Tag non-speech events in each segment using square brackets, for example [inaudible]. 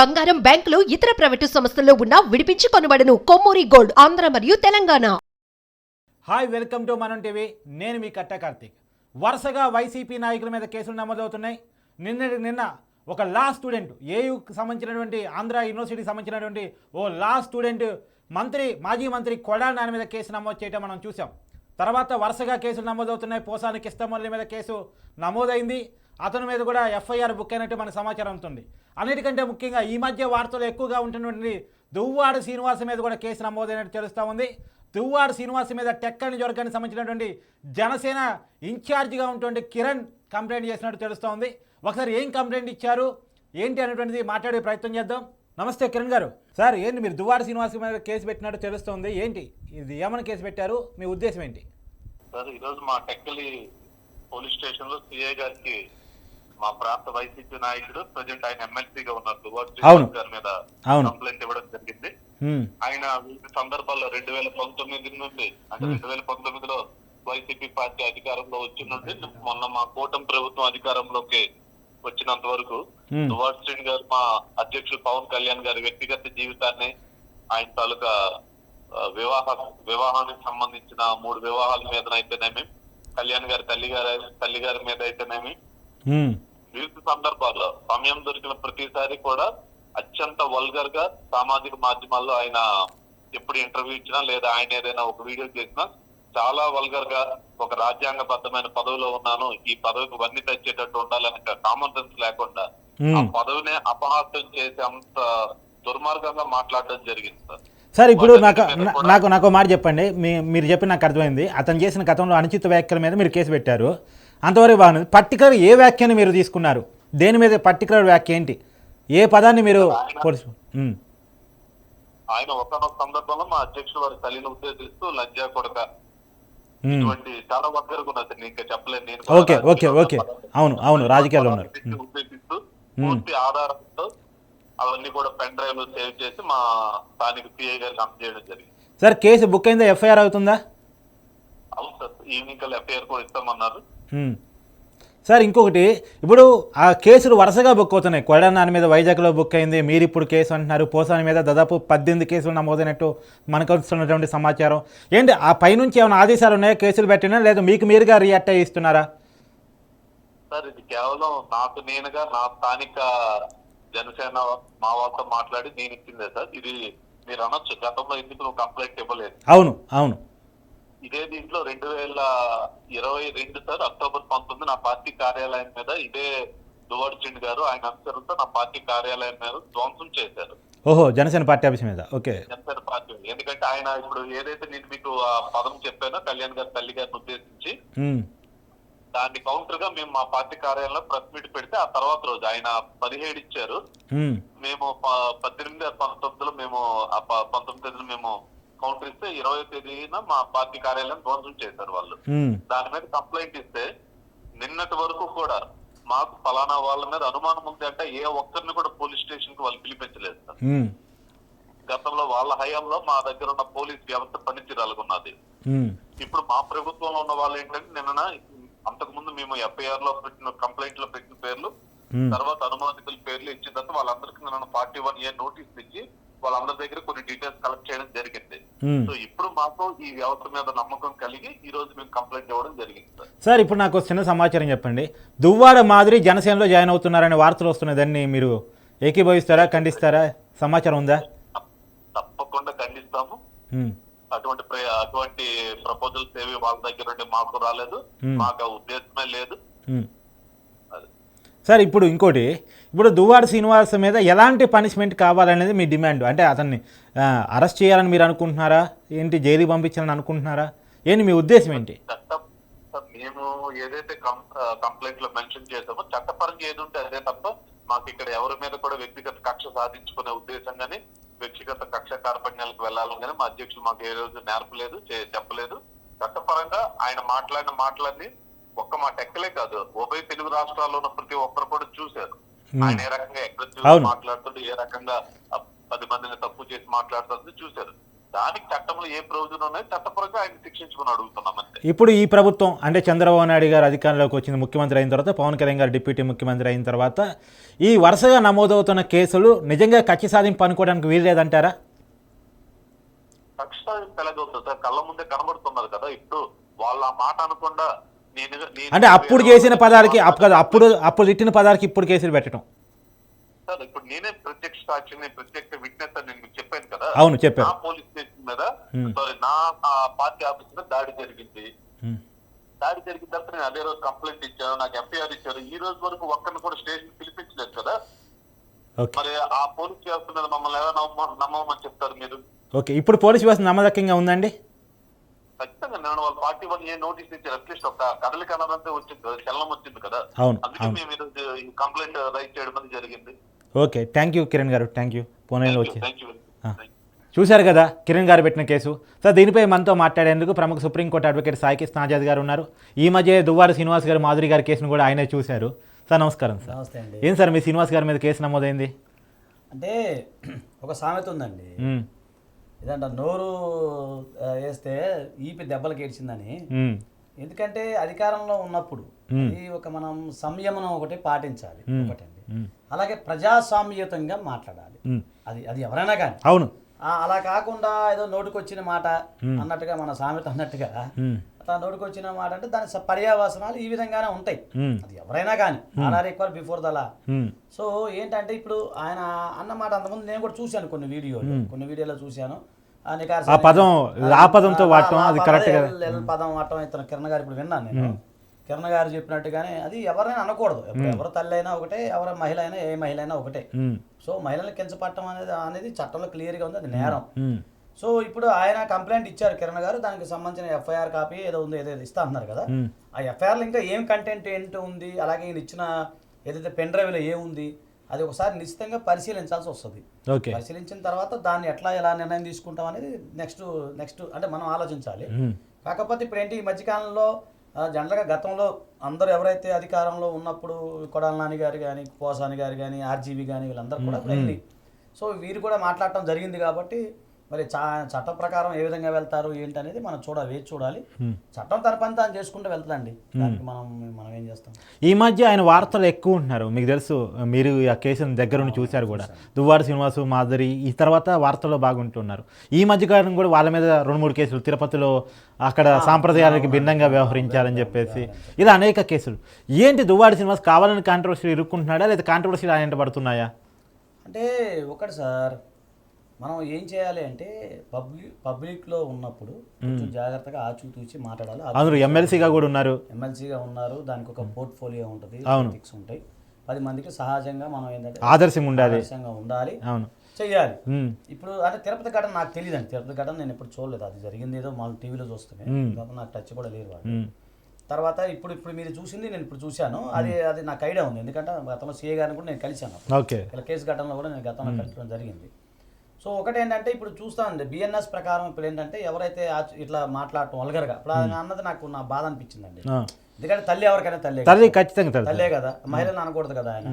బంగారం బ్యాంకులు ఇతర ప్రైవేటు సంస్థల్లో ఉన్న విడిపించి కొనబడను. కొమ్మూరి గోల్డ్ ఆంధ్ర మరియు Telangana. Hi welcome to Manam TV నేను మీ కట్ట కార్తీక్. వరుసగా వైసీపీ నాయకుల మీద కేసులు నమోదవుతున్నాయి. నిన్న నిన్న ఒక లా స్టూడెంట్ ఏయుకి సంబంధించినటువంటి ఆంధ్ర యూనివర్సిటీకి సంబంధించినటువంటి ఓ లా స్టూడెంట్ మంత్రి మాజీ మంత్రి కొడాల నాని మీద కేసు నమోదు చేయడం మనం చూసాం తర్వాత వరుసగా కేసులు నమోదవుతున్నాయి. పోసాని కిస్తమల్లి మీద కేసు నమోదైంది. అతని మీద కూడా ఎఫ్ఐఆర్ బుక్ అయినట్టు మన సమాచారం ఉంటుంది అన్నిటికంటే ముఖ్యంగా ఈ మధ్య వార్తలు ఎక్కువగా ఉంటున్నటువంటి దువ్వాడు శ్రీనివాస్ మీద కూడా కేసు నమోదైనట్టు తెలుస్తూ ఉంది. దువ్వాడు శ్రీనివాస్ మీద టెక్ అని సంబంధించినటువంటి జనసేన ఇన్ఛార్జిగా ఉన్నటువంటి కిరణ్ కంప్లైంట్ చేసినట్టు తెలుస్తూ ఉంది. ఒకసారి ఏం కంప్లైంట్ ఇచ్చారు? ఏంటి అనేటువంటిది మాట్లాడే ప్రయత్నం చేద్దాం. నమస్తే కిరణ్ గారు. సార్ ఏంటి మీరు దువ్వాడ శ్రీనివాస్ మీద కేసు పెట్టినట్టు తెలుస్తుంది ఏంటి? ఇది ఏమని కేసు పెట్టారు? మీ ఉద్దేశం ఏంటి? సార్ ఈరోజు మా టెక్కలి పోలీస్ స్టేషన్లో సిఐ గారికి మా ప్రాంత వైసీపీ నాయకుడు ప్రజెంట్ ఆయన ఎమ్మెల్సీగా ఉన్నారు. శ్రీనివాస్ గారి మీద. కంప్లైంట్ ఇవ్వడం జరిగింది. ఆయన వివిధ సందర్భాల్లో రెండు వేల పంతొమ్మిది నుండి అంటే రెండు వేల పంతొమ్మిదిలో వైసీపీ పార్టీ అధికారంలో వచ్చి నుండి మొన్న మా కూటమి ప్రభుత్వం అధికారంలోకి వచ్చినంత వరకు. దువ్వాడు శ్రీని గారు మా అధ్యక్షులు పవన్ కళ్యాణ్ గారి వ్యక్తిగత జీవితాన్ని ఆయన తాలూకా వివాహ వివాహానికి సంబంధించిన మూడు వివాహాల మీదనైతేనేమి కళ్యాణ్ గారి తల్లి గారి తల్లి గారి మీద అయితేనేమి. వివిధ సందర్భాల్లో సమయం దొరికిన ప్రతిసారి కూడా అత్యంత వల్గర్గా సామాజిక మాధ్యమాల్లో ఆయన ఎప్పుడు ఇంటర్వ్యూ ఇచ్చినా లేదా ఆయన ఏదైనా ఒక వీడియో చేసినా చాలా వల్గర్గా ఒక రాజ్యాంగబద్ధమైన పదవిలో ఉన్నాను. ఈ పదవికి వన్ని తెచ్చేటట్టు ఉండాలని కామన్ సెన్స్ లేకుండా. ఆ పదవినే అపహాస్యం చేసి అంత దుర్మార్గంగా మాట్లాడడం జరిగింది సార్. సార్ ఇప్పుడు నాకు నాకు నాకు మాట చెప్పండి. మీ మీరు చెప్పిన నాకు అర్థమైంది. అతను చేసిన గతంలో అనుచిత వ్యాఖ్యల మీద మీరు కేసు పెట్టారు. అంతవరకు బాగుంది. పర్టికులర్ ఏ వ్యాఖ్యని మీరు తీసుకున్నారు? దేని మీద పర్టికులర్ వ్యాఖ్య ఏంటి? ఏ పదాన్ని మీరు ఆయన ఒకనొక సందర్భంలో మా అధ్యక్షుడు వారి తల్లిని ఉద్దేశిస్తూ లంజా కొడక. ఇటువంటి చాలా ఉన్నది. నేను ఇంకా చెప్పలేను. నేను ఓకే, ఓకే, ఓకే. అవును, అవును, రాజకీయాల్లో ఉన్నారు. ఉద్దేశిస్తూ పూర్తి ఆధారంతో అవన్నీ కూడా పెన్ డ్రైవ్లో సేవ్ చేసి మా స్థానిక సిఐ గారికి అందజేయడం జరిగింది. సార్ కేసు బుక్ అయిందా? ఎఫ్ఐఆర్ అవుతుందా? అవును సార్. ఈవినింగ్ కల్లా ఎఫ్ఐఆర్ కూడా ఇస్తామన్నారు. సార్ ఇంకొకటి ఇప్పుడు ఆ కేసులు వరుసగా బుక్ అవుతున్నాయి. కొడానాని మీద వైజాగ్లో బుక్ అయింది మీరు ఇప్పుడు కేసు అంటున్నారు పోసాని మీద దాదాపు పద్దెనిమిది కేసులు నమోదైనట్టు మనకు వస్తున్నటువంటి సమాచారం. ఏంటి ఆ పైనుంచి ఏమైనా ఆదేశాలు ఉన్నాయా? కేసులు పెట్టినా? లేదా మీకు మీరుగా రియాక్ట్ అయ్యి ఇస్తున్నారా? సార్ ఇది కేవలం నాకు నేనుగా నా స్థానిక జనసేన మా వాళ్ళతో మాట్లాడి నేను ఇచ్చిందే సార్. ఇది మీరు అనొచ్చు. గతంలో ఎందుకు నువ్వు కంప్లైంట్ ఇవ్వలేదు? అవును అవును. ఇదే దీంట్లో రెండు వేల ఇరవై రెండు సార్ అక్టోబర్ పంతొమ్మిది నా పార్టీ కార్యాలయం మీద ఇదే దువాడ్చిండ్ గారు ఆయన అనుసరంతో నా పార్టీ కార్యాలయం మీద ధ్వంసం చేశారు. ఓహో జనసేన పార్టీ ఆఫీస్ మీద. ఓకే. జనసేన పార్టీ ఎందుకంటే ఆయన ఇప్పుడు ఏదైతే నేను మీకు ఆ పదం చెప్పానో కళ్యాణ్ గారి తల్లి గారిని ఉద్దేశించి దాన్ని కౌంటర్గా మేము మా పార్టీ కార్యాలయంలో ప్రెస్ మీట్ పెడితే ఆ తర్వాత రోజు ఆయన పదిహేడు ఇచ్చారు. మేము పద్దెనిమిది పంతొమ్మిదిలో మేము పంతొమ్మిది మేము కౌంటర్ ఇస్తే ఇరవై తేదీన మా పార్టీ కార్యాలయం ధ్వంసం చేశారు వాళ్ళు. దాని మీద కంప్లైంట్ ఇస్తే నిన్నటి వరకు కూడా మాకు ఫలానా వాళ్ళ మీద అనుమానం ఉంది అంటే ఏ ఒక్కరిని కూడా పోలీస్ స్టేషన్కి వాళ్ళు పిలిపించలేదు సార్. గతంలో వాళ్ళ హయాంలో మా దగ్గర ఉన్న పోలీస్ వ్యవస్థ పనితీరాలకున్నది ఉమ్, ఇప్పుడు మా ప్రభుత్వంలో ఉన్న వాళ్ళు ఏంటంటే నిన్న అంతకు ముందు మేము ఎఫ్ఐఆర్లో పెట్టిన కంప్లైంట్లో పెట్టిన పేర్లు. తర్వాత అనుమానితుల పేర్లు ఇచ్చిన తర్వాత వాళ్ళందరికీ నిన్న ఫార్టీ వన్ ఏ నోటీస్ ఇచ్చి వాళ్ళందరి దగ్గర కొన్ని డీటెయిల్స్ కలెక్ట్ చేయడం జరిగింది. సో ఇప్పుడు మాకు ఈ వ్యవస్థ మీద నమ్మకం కలిగి ఈ రోజు మేము కంప్లైంట్ ఇవ్వడం జరిగింది సార్ ఇప్పుడు నాకు చిన్న సమాచారం చెప్పండి. దువ్వాడ మాదిరి జనసేనలో జాయిన్ అవుతున్నారనే వార్తలు వస్తున్నాయి. దాన్ని మీరు ఏకీభవిస్తారా ఖండిస్తారా? సమాచారం ఉందా? తప్పకుండా ఖండిస్తాము. ఉమ్, అటువంటి అటువంటి ప్రపోజల్స్ ఏవి వాళ్ళ దగ్గర నుండి మాకు రాలేదు. Hmm. మాకు ఉద్దేశమే లేదు. సార్ ఇప్పుడు ఇంకోటి ఇప్పుడు దువ్వాడ శ్రీనివాస్ మీద ఎలాంటి పనిష్మెంట్ కావాలనేది మీ డిమాండ్? అంటే అతన్ని అరెస్ట్ చేయాలని మీరు అనుకుంటున్నారా? ఏంటి జైలుకి పంపించాలని అనుకుంటున్నారా? ఏంటి మీ ఉద్దేశం ఏంటి? చట్టం మేము ఏదైతే కంప్లైంట్లో మెన్షన్ చేసామో చట్టపరంగా ఏది ఉంటే అదే తప్ప మాకు ఇక్కడ ఎవరి మీద కూడా వ్యక్తిగత కక్ష సాధించుకునే ఉద్దేశం కానీ వ్యక్తిగత కక్ష కార్పణ్యాలకు వెళ్ళాలని కానీ మా అధ్యక్షులు మాకు ఏ రోజు నేర్పలేదు చెప్పలేదు. చట్టపరంగా ఆయన మాట్లాడిన మాటలన్నీ ఒక్క మాట ఎక్కలే కాదు. ఉభయ తెలుగు రాష్ట్రాల్లో ఉన్న ప్రతి ఒక్కరు కూడా చూశారు. ఆయన ఏ రకంగా ఎక్కడ. మాట్లాడుతుంటే ఏ రకంగా పది మందిని తప్పు చేసి మాట్లాడుతుంది చూశారు. దానికి చట్టంలో ఏ ప్రొవిజన్ ఉన్నాయో చట్టపరంగా ఆయన శిక్షించుకుని అడుగుతున్నాం అంతే. ఇప్పుడు ఈ ప్రభుత్వం అంటే చంద్రబాబు నాయుడు గారు అధికారంలోకి వచ్చింది ముఖ్యమంత్రి అయిన తర్వాత పవన్ కళ్యాణ్ గారు డిప్యూటీ ముఖ్యమంత్రి అయిన తర్వాత ఈ వరుసగా నమోదవుతున్న కేసులు నిజంగా కక్ష సాధింపు అనుకోవడానికి వీల్లేదంటారా? కక్ష పెళ్ళగవుతుంది సార్ కళ్ళ ముందే కనబడుతున్నది కదా. ఇప్పుడు వాళ్ళ మాట అనకుండా అంటే అప్పుడు చేసిన పదాలకి అప్పు కాదు అప్పుడు అప్పుడు తిట్టిన పదాలకి ఇప్పుడు కేసులు పెట్టడం. సార్ ఇప్పుడు నేనే ప్రత్యక్ష సాక్షి నేను ప్రత్యక్ష విట్నెస్ అని నేను చెప్పాను కదా. అవును చెప్పారు నా పోలీస్ స్టేషన్ మీద. సారీ నా ఆ, పార్టీ ఆఫీస్ మీద దాడి జరిగింది. దాడి జరిగిన తర్వాత నేను అదే రోజు కంప్లైంట్ ఇచ్చాను నాకు ఎఫ్ఐఆర్ ఇచ్చారు. ఈ రోజు వరకు ఒక్కరిని కూడా స్టేషన్ పిలిపించలేదు కదా. మరి ఆ పోలీస్ వ్యవస్థ మీద మమ్మల్ని ఎలా నమ్మ నమ్మమని చెప్తారు మీరు? ఓకే ఇప్పుడు పోలీస్ వ్యవస్థ నమ్మదక్కంగా ఉందండి? ఖచ్చితంగా నేను వాళ్ళ పార్టీ వన్ ఏ నోటీస్ ఇచ్చారు అట్లీస్ట్ ఒక కదలిక అన్నదంతా వచ్చింది కదా చలనం వచ్చింది కదా. అవును అందుకే మేము ఈరోజు ఈ కంప్లైంట్ రైట్ చేయడం అనేది జరిగింది. ఓకే థ్యాంక్ యూ కిరణ్ గారు. థ్యాంక్ యూ పోనేలో వచ్చి. చూశారు కదా కిరణ్ గారు పెట్టిన కేసు. సార్ దీనిపై మనతో మాట్లాడేందుకు ప్రముఖ Supreme Court advocate Sai Krishna Azad గారు ఉన్నారు. ఈ మధ్య దువ్వారు శ్రీనివాస్ గారు మాధురి గారి కేసును కూడా ఆయనే చూశారు. సార్ నమస్కారం సార్. నమస్తే అండి. ఏం సార్ మీ శ్రీనివాస్ గారి మీద కేసు నమోదైంది? అంటే ఒక సామెత ఉందండి. ఇదంట నోరు వేస్తే ఈపి దెబ్బలకు ఏడ్చిందని ఉమ్, ఎందుకంటే అధికారంలో ఉన్నప్పుడు. ఈ ఒక మనం సంయమనం ఒకటి పాటించాలి. ఒకటండి. అలాగే ప్రజాస్వామ్యతంగా మాట్లాడాలి. అది అది ఎవరైనా కానీ. అవును. అలా కాకుండా ఏదో నోటికొచ్చిన మాట అన్నట్టుగా మన సామెత అన్నట్టుగా ఉమ్, అట్లా నోటికొచ్చిన మాట అంటే దాని పర్యావసనాలు ఈ విధంగానే ఉంటాయి. అది ఎవరైనా కానీ are equal before the law so ఏంటంటే ఇప్పుడు ఆయన అన్న మాట అంతకుముందు నేను కూడా చూశాను కొన్ని వీడియోలు. కొన్ని వీడియోలో చూశాను. ఆ పదం, ఆ పదంతో వాడటం అది కరెక్ట్ పదం వాడటం ఇతను కిరణ్ గారు ఇప్పుడు విన్నాను నేను. కిరణ్ గారు చెప్పినట్టుగానే అది ఎవరైనా అనకూడదు. ఎవరు తల్లి అయినా ఒకటే ఎవరి మహిళ అయినా ఏ మహిళ అయినా ఒకటే. సో మహిళల్ని కించపట్టడం అనేది అనేది చట్టంలో క్లియర్గా ఉంది అది నేరం. సో ఇప్పుడు ఆయన కంప్లైంట్ ఇచ్చారు కిరణ్ గారు దానికి సంబంధించిన ఎఫ్ఐఆర్ కాపీ ఏదో ఉంది ఏదో ఇస్తా అన్నారు కదా. ఆ ఎఫ్ఐఆర్లో ఇంకా ఏం కంటెంట్ ఏంటి ఉంది అలాగే ఈయన ఇచ్చిన ఏదైతే పెన్ డ్రైవ్లో ఏముంది అది ఒకసారి నిశ్చితంగా పరిశీలించాల్సి వస్తుంది. ఓకే. పరిశీలించిన తర్వాత దాన్ని ఎట్లా ఎలా నిర్ణయం తీసుకుంటాం అనేది నెక్స్ట్ నెక్స్ట్ అంటే మనం ఆలోచించాలి. కాకపోతే ఇప్పుడు ఏంటి ఈ మధ్యకాలంలో జనరల్గా గతంలో అందరూ ఎవరైతే అధికారంలో ఉన్నప్పుడు కొడాల నాని గారు కానీ పోసాని గారు కానీ ఆర్జీవి కానీ వీళ్ళందరూ కూడా వెళ్ళి సో వీరు కూడా మాట్లాడటం జరిగింది కాబట్టి మరి చట్టం ప్రకారం ఏ విధంగా వెళ్తారు ఏంటి అనేది మనం చూడాలి వేచి చూడాలి. చట్టం తాను చేసుకుంటూ వెళ్తుందండి దానికి మనం మనం ఏం చేస్తాం? ఈ మధ్య ఆయన వార్తలు ఎక్కువ ఉంటున్నారు. మీకు తెలుసు మీరు ఆ కేసును దగ్గరుండి చూశారు కూడా. దువ్వారు శ్రీనివాసు మాధురి ఈ తర్వాత వార్తల్లో బాగుంటున్నారు. ఈ మధ్య కాలం కూడా వాళ్ళ మీద రెండు మూడు కేసులు తిరుపతిలో అక్కడ సాంప్రదాయాలకి భిన్నంగా వ్యవహరించారని చెప్పేసి ఇలా అనేక కేసులు. ఏంటి దువ్వారు శ్రీనివాస్ కావాలని కాంట్రవర్సీ ఇరుక్కుంటున్నాడా లేదా కాంట్రవర్సీలు ఆయన పడుతున్నాయా అంటే ఒకటి సార్ మనం ఏం చేయాలి అంటే పబ్లిక్ పబ్లిక్లో ఉన్నప్పుడు కొంచెం జాగ్రత్తగా ఆచితూచి మాట్లాడాలి. అందులో ఎమ్మెల్సీగా కూడా ఉన్నారు. ఎమ్మెల్సీగా ఉన్నారు దానికి ఒక పోర్ట్ఫోలియో ఉంటుంది ethics ఉంటాయి. పది మందికి సహజంగా మనం ఏంటంటే ఆదర్శం ఉండాలి. ఆదర్శంగా ఉండాలి. అవును. చెయ్యాలి. ఇప్పుడు అంటే తిరుపతి ఘటన నాకు తెలియదండి. తిరుపతి ఘటన నేను ఎప్పుడు చూడలేదు. అది జరిగింది ఏదో మా టీవీలో చూస్తున్నాయి నాకు టచ్ కూడా లేరు వాళ్ళు. తర్వాత ఇప్పుడు ఇప్పుడు మీరు చూసింది నేను ఇప్పుడు చూశాను. అది అది నాకు ఐడియా ఉంది. ఎందుకంటే గతంలో సీఏ గారిని కూడా నేను కలిశాను ఇలా కేసు ఘటనలో కూడా నేను గతంలో కలచడం జరిగింది. సో ఒకటి ఏంటంటే ఇప్పుడు చూస్తానండి బిఎన్ఎస్ ప్రకారం ఇప్పుడు ఏంటంటే ఎవరైతే ఇట్లా మాట్లాడటం వల్గర్గా ఇప్పుడు అన్నది నాకు నా బాధ అనిపించిందండి. ఎందుకంటే తల్లి ఎవరికైనా తల్లి తల్లి ఖచ్చితంగా తల్లి కదా. మహిళను అనకూడదు కదా ఆయన.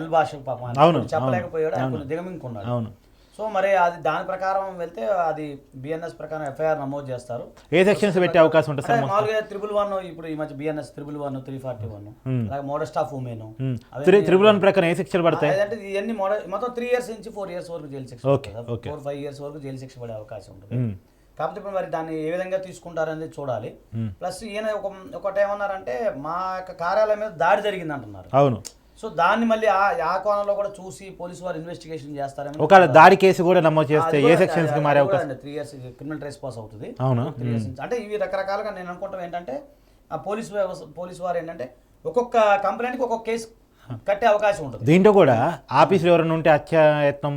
ఎల్ భాష పాపం చెప్పలేకపోయాడు దిగమింగుకున్నాడు. అవును. సో మరి అది దాని ప్రకారం వెళ్తే అది బిఎన్ఎస్ ప్రకారం ఎఫ్ఐఆర్ నమోదు చేస్తారు. ఏ సెక్షన్స్ పెట్టే అవకాశం ఉంటుంది సార్ అంటే మామూలుగా త్రిబుల్ వన్ ఇప్పుడు ఈ మధ్య BNS triple one three forty one అలాగే మోడస్ట్ ఆఫ్ ఉమెన్ ఉమ్, త్రి త్రిపుల ప్రకారం ఏ శిక్షలు పడతాయి? అదంటే ఇవన్నీ మోడల్ మొత్తం త్రీ ఇయర్స్ నుంచి ఫోర్ ఇయర్స్ వరకు జైలు శిక్ష. ఫోర్ ఫైవ్ ఇయర్స్ వరకు జైలు శిక్ష పడే అవకాశం ఉంటుంది. ఉమ్, కాకపోతే ఇప్పుడు మరి దాన్ని ఏ విధంగా తీసుకుంటారనేది చూడాలి. ప్లస్ ఈయన ఒక ఒకటి ఏమన్నారంటే మా యొక్క కార్యాలయం మీద దాడి జరిగింది అంటున్నారు అవును. సో దాన్ని మళ్ళీ ఆ కోణంలో కూడా చూసి పోలీసు వారు ఇన్వెస్టిగేషన్ చేస్తారని ఒకవేళ దాడి కేసు కూడా నమోదు చేస్తే ఏ సెక్షన్స్కి మారే అవకాశం? Three years criminal trespass అవుతుంది. అవునా? అంటే ఇవి రకరకాలుగా నేను అనుకుంటాం ఏంటంటే ఆ పోలీసు పోలీసు వారు ఏంటంటే ఒక్కొక్క కంప్లైంట్కి ఒక్కొక్క కేసు కట్టే అవకాశం ఉంటుంది. దీంట్లో కూడా ఆఫీసులో ఎవరైనా ఉంటే అదే చట్టం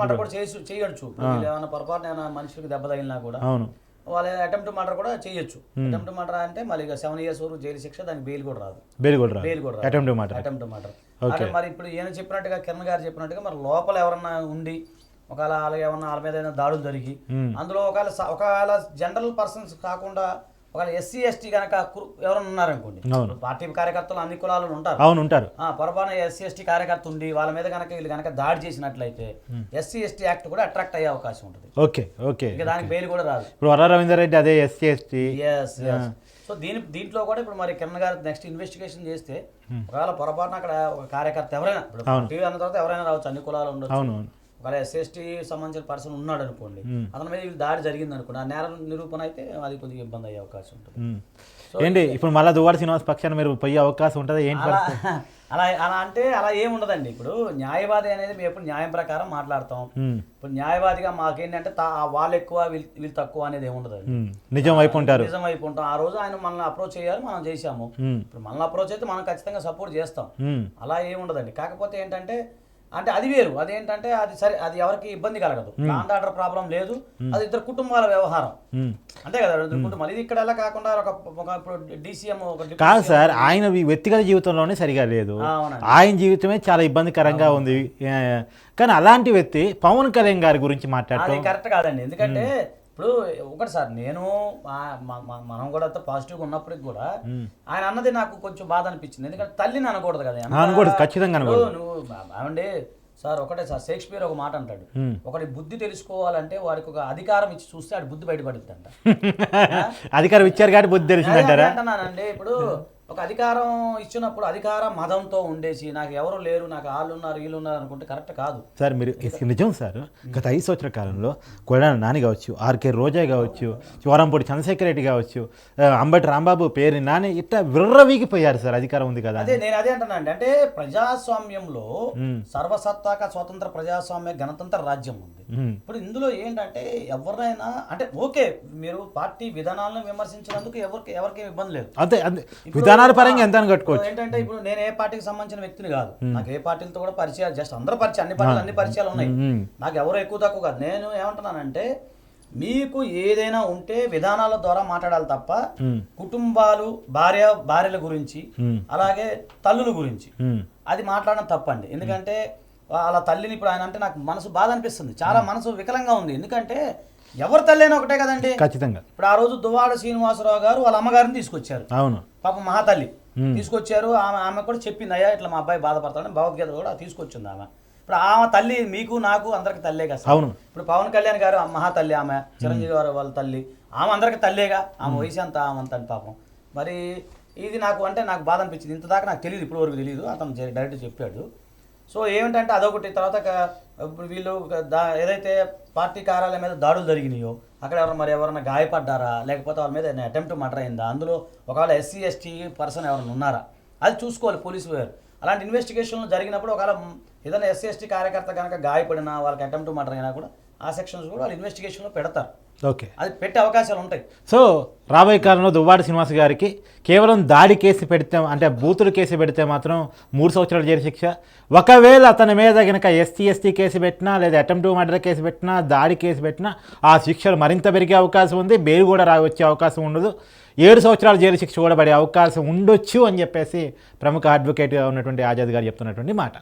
మర్డర్ కూడా చేయొచ్చు. వీళ్ళు ఏమైనా పొరపాటున ఏమైనా మనుషులకు దెబ్బ తగిలినా కూడా. అవును. వాళ్ళ అటెంప్ట్ మర్డర్ కూడా చేయొచ్చు. అటెంప్ట్ మర్డర్ అంటే మళ్ళీ సెవెన్ ఇయర్స్ వరకు జైలు శిక్ష దానికి బెయిల్ కూడా రాదు. బెయిల్ కూడా బెయిల్ కూడా అటెంప్ట్ మాట అటెంప్ట్ మర్డర్. అంటే మరి ఇప్పుడు ఈయన చెప్పినట్టుగా కిరణ్ గారు చెప్పినట్టుగా మరి లోపల ఎవరన్నా ఉండి ఒకవేళ ఏమన్నా వాళ్ళ మీద ఏదైనా దాడులు జరిగి Hmm. అందులో ఒకవేళ ఒకవేళ జనరల్ పర్సన్స్ కాకుండా ఒకవేళ ఎస్సీ ఎస్టీ కనుక ఎవరైనా ఉన్నారనుకోండి. పార్టీ కార్యకర్తలు అన్ని కులాలు ఉంటారు. అవును ఉంటారు. ఆ, పొరపాటున ఎస్సీ ఎస్టీ కార్యకర్త ఉండి వాళ్ళ మీద కనుక వీళ్ళు కనుక దాడి చేసినట్లయితే ఎస్సీ ఎస్టీ యాక్ట్ కూడా అట్రాక్ట్ అయ్యే అవకాశం ఉంటుంది. ఓకే ఓకే ఇంకా దానికి బెయిల్ కూడా రాదు. ఇప్పుడు వర రవీందర్ రెడ్డి అదే ఎస్సీ ఎస్టీ. ఎస్ సో దీని దీంట్లో కూడా ఇప్పుడు మరి కిరణ్ గారు నెక్స్ట్ ఇన్వెస్టిగేషన్ చేస్తే ఒకవేళ పొరపాటున అక్కడ ఒక కార్యకర్త ఎవరైనా ఇప్పుడు టీవీ అన్న తర్వాత ఎవరైనా రావచ్చు అన్ని కులాలు ఉండొచ్చు. ఒకవేళ ఎస్సీ సంబంధించిన పర్సన్ ఉన్నాడు అనుకోండి అతని మీద వీళ్ళు దాడి జరిగింది అనుకోండి ఆ నేర నిరూపణ అయితే అది కొద్దిగా ఇబ్బంది అయ్యే అవకాశం ఉంటుంది. ఏంటి ఇప్పుడు మళ్ళీ దువ్వాడ శ్రీనివాస్ పక్షాన మీరు పోయే అవకాశం ఉంటుందా? ఏంటి అలా? [laughs] అలా అలా అంటే అలా ఏముండదండి ఇప్పుడు న్యాయవాది అనేది మేము ఎప్పుడు న్యాయం ప్రకారం మాట్లాడతాం. ఇప్పుడు న్యాయవాదిగా మాకేంటంటే వాళ్ళు ఎక్కువ వీళ్ళు వీళ్ళు తక్కువ అనేది ఏముండదు. నిజం వైపు ఉంటారు. నిజం వైపు ఉంటాం. ఆ రోజు ఆయన మనల్ని అప్రోచ్ చేయాలి మనం ఉమ్, ఇప్పుడు మనల్ని అప్రోచ్ అయితే మనం ఖచ్చితంగా సపోర్ట్ చేస్తాం. అలా ఏముండదండి కాకపోతే ఏంటంటే అంటే అది వేరు. అదేంటంటే అది సరే అది ఎవరికి ఇబ్బంది కలగదు. లాండ్ ఆర్డర్ ప్రాబ్లం లేదు. అది ఇద్దరు కుటుంబాల వ్యవహారం. అంతే కదా ఇద్దరు కుటుంబాలు ఇది ఇక్కడ ఎలా కాకుండా ఒక డీసీఎం కాదు సార్ ఆయన వ్యక్తిగత జీవితంలోనే సరిగా లేదు. ఆయన జీవితమే చాలా ఇబ్బందికరంగా ఉంది. కానీ అలాంటి వ్యక్తి పవన్ కళ్యాణ్ గారి గురించి అది మాట్లాడటం కరెక్ట్ కాదండి. ఎందుకంటే ఇప్పుడు ఒకటి సార్ నేను మనం కూడా పాజిటివ్గా ఉన్నప్పటికి కూడా ఆయన అన్నది నాకు కొంచెం బాధ అనిపించింది. ఎందుకంటే తల్లిని అనకూడదు కదా అనకూడదు, ఖచ్చితంగా నువ్వు ఏమండి సార్ ఒకటే సార్ షేక్స్పియర్ ఒక మాట అంటాడు. ఒకటి బుద్ధి తెలుసుకోవాలంటే వాడికి ఒక అధికారం ఇచ్చి చూస్తే ఆడి బుద్ధి బయటపడుతుంది అంట [laughs] అధికారం ఇచ్చారు కాబట్టి బుద్ధి తెలిసిందంటారా? అంటున్నానండి ఇప్పుడు ఒక అధికారం ఇచ్చినప్పుడు అధికార మదంతో ఉండేసి నాకు ఎవరు లేరు నాకు వాళ్ళు ఉన్నారు వీళ్ళు ఉన్నారు అనుకుంటే కరెక్ట్ కాదు. సార్ మీరు నిజం సార్ గత ఐదు సంవత్సరాల కాలంలో కొడాల నాని కావచ్చు ఆర్కే రోజా కావచ్చు చివరంపూడి చంద్రశేఖర్ రెడ్డి కావచ్చు అంబటి రాంబాబు పేరు నాని ఇట్లా విర్రవీగిపోయారు సార్ అధికారం ఉంది కదా అదే నేను అదే అంటున్నానండి అంటే ప్రజాస్వామ్యంలో. సర్వసత్తాక స్వతంత్ర ప్రజాస్వామ్య గణతంత్ర రాజ్యం ఉంది. ఇప్పుడు ఇందులో ఏంటంటే ఎవరైనా అంటే ఓకే మీరు పార్టీ విధానాలను విమర్శించినందుకు ఎవరికి ఎవరికి ఇబ్బంది లేదు. అంతే అంతే విధానాల పరంగా ఎంత కట్టుకోవచ్చు. ఏంటంటే ఇప్పుడు నేను ఏ పార్టీకి సంబంధించిన వ్యక్తిని కాదు. నాకు ఏ పార్టీలతో కూడా పరిచయాలు జస్ట్ అందరూ పరిచయం అన్ని పార్టీలు అన్ని పరిచయాలు ఉన్నాయి. నాకు ఎవరు ఎక్కువ తక్కువ కాదు. నేను ఏమంటున్నానంటే మీకు ఏదైనా ఉంటే విధానాల ద్వారా మాట్లాడాలి తప్ప. కుటుంబాలు భార్య భార్యల గురించి. అలాగే తల్లుల గురించి. అది మాట్లాడడం తప్పండి. ఎందుకంటే వాళ్ళ తల్లిని ఇప్పుడు ఆయన అంటే నాకు మనసు బాధ అనిపిస్తుంది. చాలా మనసు వికలంగా ఉంది. ఎందుకంటే ఎవరి తల్లి అయినా ఒకటే కదండి? ఖచ్చితంగా. ఇప్పుడు ఆ రోజు దువ్వాడ శ్రీనివాసరావు గారు వాళ్ళ అమ్మగారిని తీసుకొచ్చారు. అవును. పాప మహాతల్లి. తీసుకొచ్చారు. ఆమె ఆమె కూడా చెప్పింది అయ్యా ఇట్లా మా అబ్బాయి బాధపడతాడని భగవద్గీత కూడా తీసుకొచ్చింది ఆమె. ఇప్పుడు ఆమె తల్లి మీకు నాకు అందరికి తల్లే కదా సార్. అవును. ఇప్పుడు పవన్ కళ్యాణ్ గారు ఆ మహాతల్లి ఆమె చిరంజీవి గారు వాళ్ళ తల్లి ఆమె అందరికి తల్లేగా. ఆమె వయసు అంత ఆమె అంత పాపం. మరి ఇది నాకు అంటే నాకు బాధ అనిపించింది. ఇంత దాకా నాకు తెలియదు ఇప్పటి వరకు తెలియదు అతను డైరెక్ట్ చెప్పాడు. సో ఏమిటంటే అదొకటి. తర్వాత ఇప్పుడు వీళ్ళు దా- ఏదైతే పార్టీ కార్యాలయం మీద దాడులు జరిగినాయో అక్కడ ఎవరైనా మరి ఎవరైనా గాయపడ్డారా? లేకపోతే వాళ్ళ మీద అటెంప్ట్ మర్డర్ అయిందా? అందులో ఒకవేళ ఎస్సీ ఎస్టీ పర్సన్ ఎవరైనా ఉన్నారా? అది చూసుకోవాలి పోలీసు వారు అలాంటి ఇన్వెస్టిగేషన్లు జరిగినప్పుడు ఒకవేళ ఏదైనా ఎస్సీ ఎస్టీ కార్యకర్త కనుక గాయపడినా వాళ్ళకి అటెంప్ట్ మర్డర్ అయినా కూడా ఆ సెక్షన్స్ కూడా వాళ్ళు ఇన్వెస్టిగేషన్లో పెడతారు. ఓకే. అది పెట్టే అవకాశాలు ఉంటాయి. సో రాబోయే కాలంలో దువ్వాడ శ్రీనివాస్ గారికి కేవలం దాడి కేసు పెడితే అంటే బూతులు కేసు పెడితే మాత్రం మూడు సంవత్సరాలు జైలు శిక్ష. ఒకవేళ అతని మీద కనుక ఎస్టీ ఎస్టీ కేసు పెట్టినా లేదా అటెంప్ట్ మర్డర్ కేసు పెట్టినా దాడి కేసు పెట్టినా ఆ శిక్షలు మరింత పెరిగే అవకాశం ఉంది. బెయిల్ కూడా రా వచ్చే అవకాశం ఉండదు. ఏడు సంవత్సరాల జైలు శిక్ష కూడా పడే అవకాశం ఉండొచ్చు అని చెప్పేసి ప్రముఖ అడ్వకేట్గా ఉన్నటువంటి ఆజాద్ గారు చెప్తున్నటువంటి మాట.